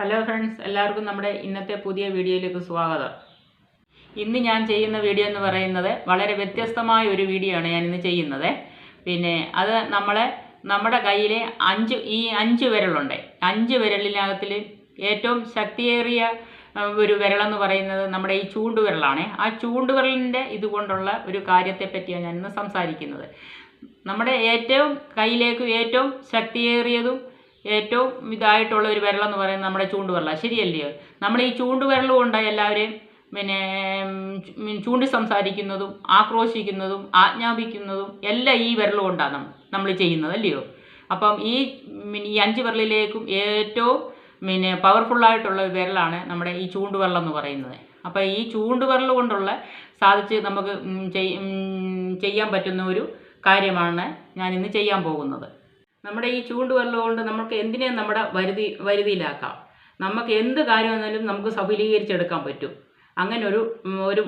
Hello friends എല്ലാവർക്കും നമ്മുടെ ഇന്നത്തെ പുതിയ വീഡിയോയിലേക്ക് സ്വാഗതം. ഇന്ന് ഞാൻ ചെയ്യുന്ന വീഡിയോ എന്ന് പറയുന്നത് വളരെ വ്യത്യസ്തമായ ഒരു വീഡിയോ ആണ് ഞാൻ ഇന്ന് ചെയ്യുന്നത്. പിന്നെ അത് നമ്മളെ നമ്മുടെ കയ്യിലെ അഞ്ച് ഈ അഞ്ച് വിരലുണ്ട്. അഞ്ച് വിരലിനകത്തിൽ ഏറ്റവും ശക്തിയേറിയ ഒരു വിരലെന്ന് പറയുന്നത് നമ്മുടെ ഈ ചൂണ്ടുവിരലാണ് ആ ചൂണ്ടുവിരലിന്റെ ഇതുകൊണ്ടുള്ള ഒരു കാര്യത്തെ പറ്റിയാണ് ഞാൻ ഇന്ന് സംസാരിക്കുന്നത്. നമ്മുടെ ഏറ്റവും കയ്യിലേക്ക് ഏറ്റവും ശക്തിയേറിയതും ഏറ്റവും ഇതായിട്ടുള്ള ഒരു വിരലെന്ന് പറയുന്നത് നമ്മുടെ ചൂണ്ടുവിരലാണ് ശരിയല്ലേ നമ്മൾ ഈ ചൂണ്ടുവിരൽ കൊണ്ട് എല്ലാവരെയും. പിന്നെ ചൂണ്ടി സംസാരിക്കുന്നതും ആക്രോശിക്കുന്നതും ആജ്ഞാപിക്കുന്നതും എല്ലാം ഈ വിരൽ കൊണ്ടാണ് നമ്മൾ ചെയ്യുന്നത് അല്ലയോ? അപ്പം ഈ ഈ അഞ്ച് വിരലിലേക്കും ഏറ്റവും പിന്നെ പവർഫുള്ളായിട്ടുള്ള വിരലാണ് നമ്മുടെ ഈ ചൂണ്ടുവിരൽ എന്ന് പറയുന്നത്. അപ്പം ഈ ചൂണ്ടുവിരൽ കൊണ്ടുള്ള സാധിച്ച് നമുക്ക് ചെയ്യാൻ പറ്റുന്ന ഒരു കാര്യമാണ് ഞാൻ ഇന്ന് ചെയ്യാൻ പോകുന്നത്. നമ്മുടെ ഈ ചൂണ്ടുവല്ലോ കൊണ്ട് നമുക്ക് എന്തിനേയും നമ്മുടെ വരുതി വരുതിയിലാക്കാം? നമുക്ക് എന്ത് കാര്യം വന്നാലും നമുക്ക് സഫലീകരിച്ചെടുക്കാൻ പറ്റും. അങ്ങനെ ഒരു ഒരു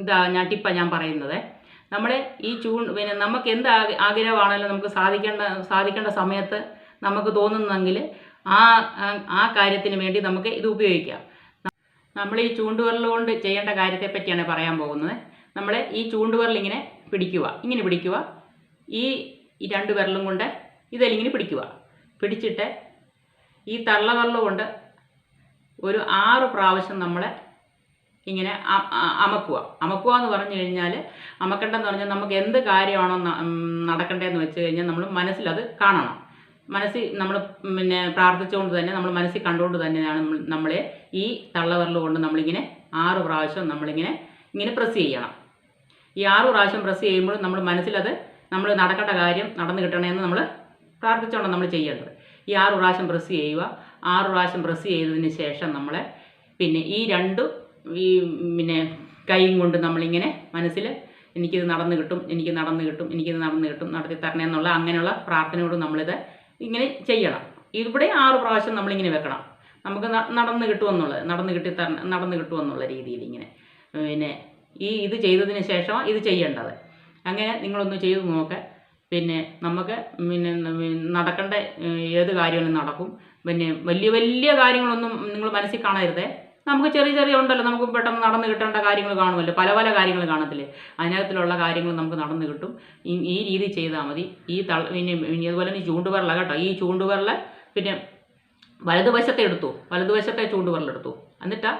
ഇതാ ഞാൻ ടിപ്പാണ് ഞാൻ പറയുന്നത്. നമ്മുടെ ഈ ചൂ പിന്നെ നമുക്ക് എന്ത് ആഗ്ര- ആഗ്രഹമാണെങ്കിലും നമുക്ക് സാധിക്കേണ്ട സാധിക്കേണ്ട സമയത്ത് നമുക്ക് തോന്നുന്നെങ്കിൽ ആ ആ- കാര്യത്തിന് വേണ്ടി നമുക്ക് ഇത് ഉപയോഗിക്കാം. നമ്മൾ ഈ ചൂണ്ടുവിരൽ കൊണ്ട് ചെയ്യേണ്ട കാര്യത്തെ പറ്റിയാണ് പറയാൻ പോകുന്നത്. നമ്മൾ ഈ ചൂണ്ടുവിരൽ ഇങ്ങനെ പിടിക്കുക. ഇങ്ങനെ പിടിക്കുക. ഈ രണ്ട് വിരലും കൊണ്ട് ഇതെലിങ്ങനെ പിടിക്കുക. പിടിച്ചിട്ട് ഈ തള്ളവിരൽ കൊണ്ട് ഒരു ആറ് പ്രാവശ്യം നമ്മൾ ഇങ്ങനെ അമക്കുക. അമക്കുക എന്ന് പറഞ്ഞു കഴിഞ്ഞാൽ അമക്കണ്ടെന്ന് പറഞ്ഞാൽ നമുക്ക് എന്ത് കാര്യമാണോ നടക്കേണ്ടതെന്ന് വെച്ച് കഴിഞ്ഞാൽ നമ്മൾ മനസ്സിലത് കാണണം. മനസ്സിൽ നമ്മൾ പിന്നെ പ്രാർത്ഥിച്ചുകൊണ്ട് തന്നെ നമ്മൾ മനസ്സിൽ കണ്ടുകൊണ്ട് തന്നെയാണ് നമ്മളെ ഈ തള്ളവിരൽ കൊണ്ട് നമ്മളിങ്ങനെ ആറ് പ്രാവശ്യം നമ്മളിങ്ങനെ ഇങ്ങനെ പ്രസ് ചെയ്യണം. ഈ ആറ് പ്രാവശ്യം പ്രസ് ചെയ്യുമ്പോൾ നമ്മൾ മനസ്സിലത് നമ്മൾ നടക്കേണ്ട കാര്യം നടന്നു കിട്ടണമെന്ന് നമ്മൾ പ്രാർത്ഥിച്ചുകൊണ്ട് നമ്മൾ ചെയ്യേണ്ടത്. ഈ ആറ് പ്രാവശ്യം പ്രസ് ചെയ്യുക. ആറ് പ്രാവശ്യം പ്രസ് ചെയ്തതിന് ശേഷം നമ്മൾ പിന്നെ ഈ രണ്ട് ഈ പിന്നെ കൈയും കൊണ്ട് നമ്മളിങ്ങനെ മനസ്സിൽ എനിക്കിത് നടന്നു കിട്ടും എനിക്ക് നടന്നു കിട്ടും എനിക്കിത് നടന്നു കിട്ടും നടത്തി തരണേ എന്നുള്ള അങ്ങനെയുള്ള പ്രാർത്ഥനയോട് നമ്മളിത് ഇങ്ങനെ ചെയ്യണം. ഇവിടെ ആറ് പ്രാവശ്യം നമ്മളിങ്ങനെ വെക്കണം. നമുക്ക് നടന്നു കിട്ടുമെന്നുള്ളത് നടന്നു കിട്ടി തര നടന്നു കിട്ടുമെന്നുള്ള രീതിയിൽ ഇങ്ങനെ പിന്നെ ഈ ഇത് ചെയ്തതിന് ശേഷം ഇത് ചെയ്യേണ്ടത്. അങ്ങനെ നിങ്ങളൊന്ന് ചെയ്തു നോക്ക്. പിന്നെ നമുക്ക് പിന്നെ നടക്കേണ്ട ഏത് കാര്യങ്ങളും നടക്കും. പിന്നെ വലിയ വലിയ കാര്യങ്ങളൊന്നും നിങ്ങൾ മനസ്സിൽ കാണരുതേ. നമുക്ക് ചെറിയ ചെറിയ ഉണ്ടല്ലോ. നമുക്ക് പെട്ടെന്ന് നടന്ന് കിട്ടേണ്ട കാര്യങ്ങൾ കാണുമല്ലോ. പല പല കാര്യങ്ങൾ കാണത്തില്ലേ? അതിനകത്തിലുള്ള കാര്യങ്ങൾ നമുക്ക് നടന്ന് കിട്ടും. ഈ രീതി ചെയ്താൽ മതി. ഈ തള പിന്നെ അതുപോലെ തന്നെ ഈ ചൂണ്ടുവിരല കേട്ടോ. ഈ ചൂണ്ടുവിരല പിന്നെ വലതുവശത്തെ എടുത്തു. വലതുവശത്തെ ചൂണ്ടുവിരലെടുത്തു എന്നിട്ടാ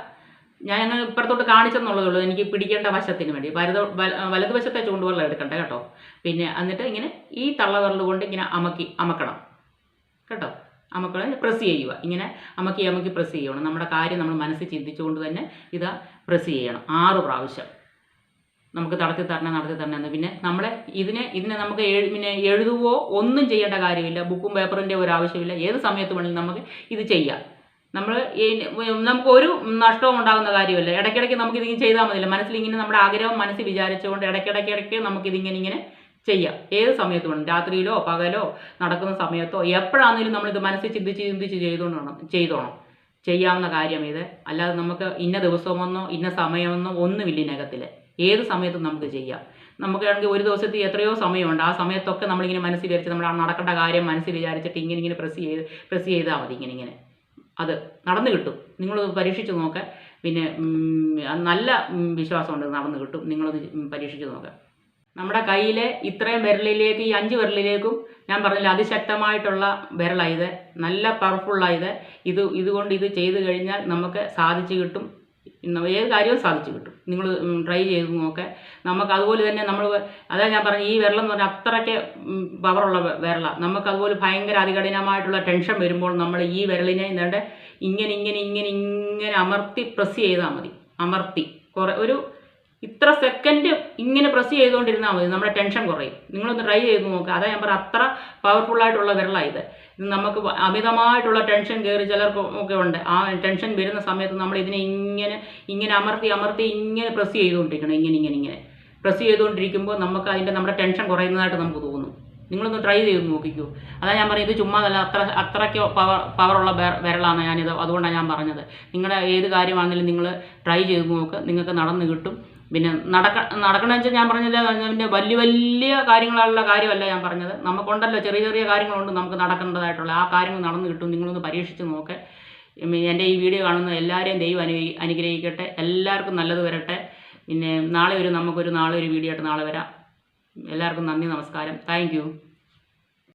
ഞാൻ ഇപ്പുറത്തോട്ട് കാണിച്ചെന്നുള്ളതേ ഉള്ളൂ. എനിക്ക് പിടിക്കേണ്ട വശത്തിന് വേണ്ടി. വലത് വല- വലതുവശത്തെ ചൂണ്ടുവെള്ളം എടുക്കണ്ട കേട്ടോ. പിന്നെ എന്നിട്ട് ഇങ്ങനെ ഈ തള്ളവിരൽ കൊണ്ട് ഇങ്ങനെ അമക്കി അമക്കണം. കേട്ടോ? അമക്കളെ പ്രസ് ചെയ്യുക. ഇങ്ങനെ അമക്കി അമക്കി പ്രസ് ചെയ്യണം. നമ്മുടെ കാര്യം നമ്മൾ മനസ്സിൽ ചിന്തിച്ചുകൊണ്ട് തന്നെ ഇത് പ്രസ് ചെയ്യണം. ആറ് പ്രാവശ്യം. നമുക്ക് നടത്തി തരണം നടത്തി തരണം എന്ന്. പിന്നെ നമ്മളെ ഇതിനെ ഇതിനെ നമുക്ക് പിന്നെ എഴുതുവോ ഒന്നും ചെയ്യേണ്ട കാര്യമില്ല. ബുക്കും പേപ്പറിന്റെ ഒരു ആവശ്യമില്ല ഏത് സമയത്ത് വേണമെങ്കിലും നമുക്ക് ഇത് ചെയ്യാം. നമ്മൾ നമുക്ക് ഒരു നഷ്ടവും ഉണ്ടാകുന്ന കാര്യമല്ല. ഇടയ്ക്കിടയ്ക്ക് നമുക്ക് ഇതിങ്ങനെ ചെയ്താൽ മതിയല്ലോ. മനസ്സിൽ ഇങ്ങനെ നമ്മുടെ ആഗ്രഹം മനസ്സിൽ വിചാരിച്ചുകൊണ്ട് ഇടയ്ക്കിടയ്ക്ക് ഇടയ്ക്ക് നമുക്കിതിങ്ങനെ ഇങ്ങനെ ചെയ്യാം. ഏത് സമയത്ത് വേണം രാത്രിയിലോ പകലോ നടക്കുന്ന സമയത്തോ എപ്പോഴാണെങ്കിലും നമ്മളിത് മനസ്സിൽ ചിന്തിച്ച് ചിന്തിച്ച് ചെയ്തുകൊണ്ട് വേണം ചെയ്തോണം. ചെയ്യാവുന്ന കാര്യം ഇത് അല്ലാതെ നമുക്ക് ഇന്ന ദിവസമെന്നോ ഇന്ന സമയമെന്നോ ഒന്നുമില്ല ഇതിനകത്തിൽ ഏത് സമയത്തും നമുക്ക് ചെയ്യാം. നമുക്കാണെങ്കിൽ ഒരു ദിവസത്തിൽ എത്രയോ സമയമുണ്ട്. ആ സമയത്തൊക്കെ നമ്മളിങ്ങനെ മനസ്സിൽ വിചാരിച്ച് നമ്മൾ ആ നടക്കേണ്ട കാര്യം മനസ്സിൽ വിചാരിച്ചിട്ട് ഇങ്ങനെ ഇങ്ങനെ പ്രസ് ചെയ്ത് പ്രസ് ചെയ്താൽ മതി ഇങ്ങനെ ഇങ്ങനെ. അത് നടന്നു കിട്ടും. നിങ്ങൾ പരീക്ഷിച്ച് നോക്കുക പിന്നെ നല്ല വിശ്വാസം വിശ്വാസമുണ്ട് നടന്നു കിട്ടും. നിങ്ങളത് പരീക്ഷിച്ച് നോക്കുക നമ്മുടെ കയ്യിലെ ഇത്രയും വിരലിലേക്ക് ഈ അഞ്ച് വിരലിലേക്കും ഞാൻ പറഞ്ഞില്ല അതിശക്തമായിട്ടുള്ള വിരലായത് നല്ല പവർഫുള്ളായത് ഇത്. ഇതുകൊണ്ട് ഇത് ചെയ്ത് കഴിഞ്ഞാൽ നമുക്ക് സാധിച്ചു കിട്ടും. ഏത് കാര്യവും സാധിച്ചു കിട്ടും. നിങ്ങൾ ട്രൈ ചെയ്ത് നോക്കുക നമുക്ക് അതുപോലെ തന്നെ നമ്മൾ അതായത് ഞാൻ പറഞ്ഞ ഈ വിരലെന്ന് പറഞ്ഞാൽ അത്രയ്ക്ക് പവറുള്ള വിരല നമുക്ക് അതുപോലെ ഭയങ്കര അതികഠിനമായിട്ടുള്ള ടെൻഷൻ വരുമ്പോൾ നമ്മൾ ഈ വിരലിനെ എന്താണ്ട് ഇങ്ങനെ ഇങ്ങനെ ഇങ്ങനെ ഇങ്ങനെ അമർത്തി പ്രസ് ചെയ്താൽ മതി. അമർത്തി. കുറേ ഒരു ഇത്ര സെക്കൻഡ് ഇങ്ങനെ പ്രസ് ചെയ്തുകൊണ്ടിരുന്നാൽ മതി. നമ്മുടെ ടെൻഷൻ കുറയും. നിങ്ങളൊന്ന് ട്രൈ ചെയ്ത് നോക്കുക അതാ ഞാൻ പറയാം അത്ര പവർഫുള്ളായിട്ടുള്ള വിരലാണ് ഇത്. ഇത് നമുക്ക് അമിതമായിട്ടുള്ള ടെൻഷൻ കയറി ചിലർക്ക് ഒക്കെ ഉണ്ട്. ആ ടെൻഷൻ വരുന്ന സമയത്ത് നമ്മൾ ഇതിനെ ഇങ്ങനെ ഇങ്ങനെ അമർത്തി അമർത്തി ഇങ്ങനെ പ്രസ് ചെയ്തുകൊണ്ടിരിക്കണം. ഇങ്ങനെ ഇങ്ങനെ ഇങ്ങനെ. പ്രസ് ചെയ്തുകൊണ്ടിരിക്കുമ്പോൾ നമുക്ക് അതിന്റെ നമ്മുടെ ടെൻഷൻ കുറയുന്നതായിട്ട് നമുക്ക് തോന്നും. നിങ്ങളൊന്ന് ട്രൈ ചെയ്ത് നോക്കിക്കൂ. അതാ ഞാൻ പറയുന്നത് ഇത് ചുമ്മാ അല്ല അത്ര അത്രയ്ക്ക് പവർ പവറുള്ള വിരലാണ് ഞാനിത്. അതുകൊണ്ടാണ് ഞാൻ പറഞ്ഞത്. നിങ്ങളുടെ ഏത് കാര്യമാണെങ്കിലും നിങ്ങൾ ട്രൈ ചെയ്ത് നോക്കുക നിങ്ങൾക്ക് നടന്ന് കിട്ടും. പിന്നെ നടക്ക നടക്കണമെന്ന് വെച്ചാൽ ഞാൻ പറഞ്ഞില്ല പിന്നെ വലിയ വലിയ കാര്യങ്ങളുള്ള കാര്യമല്ല ഞാൻ പറഞ്ഞത്. നമുക്കുണ്ടല്ലോ ചെറിയ ചെറിയ കാര്യങ്ങളുണ്ട് നമുക്ക് നടക്കേണ്ടതായിട്ടുള്ള. ആ കാര്യങ്ങൾ നടന്നു കിട്ടും. നിങ്ങളൊന്ന് പരീക്ഷിച്ച് നോക്ക്. എന്റെ ഈ വീഡിയോ കാണുന്ന എല്ലാവരെയും ദൈവം അനു അനുഗ്രഹിക്കട്ടെ. എല്ലാവർക്കും നല്ലത് വരട്ടെ. പിന്നെ നാളെ ഒരു നമുക്കൊരു നാളെ ഒരു വീഡിയോ ആയിട്ട് നാളെ വരാം. എല്ലാവർക്കും നന്ദി നമസ്കാരം. താങ്ക്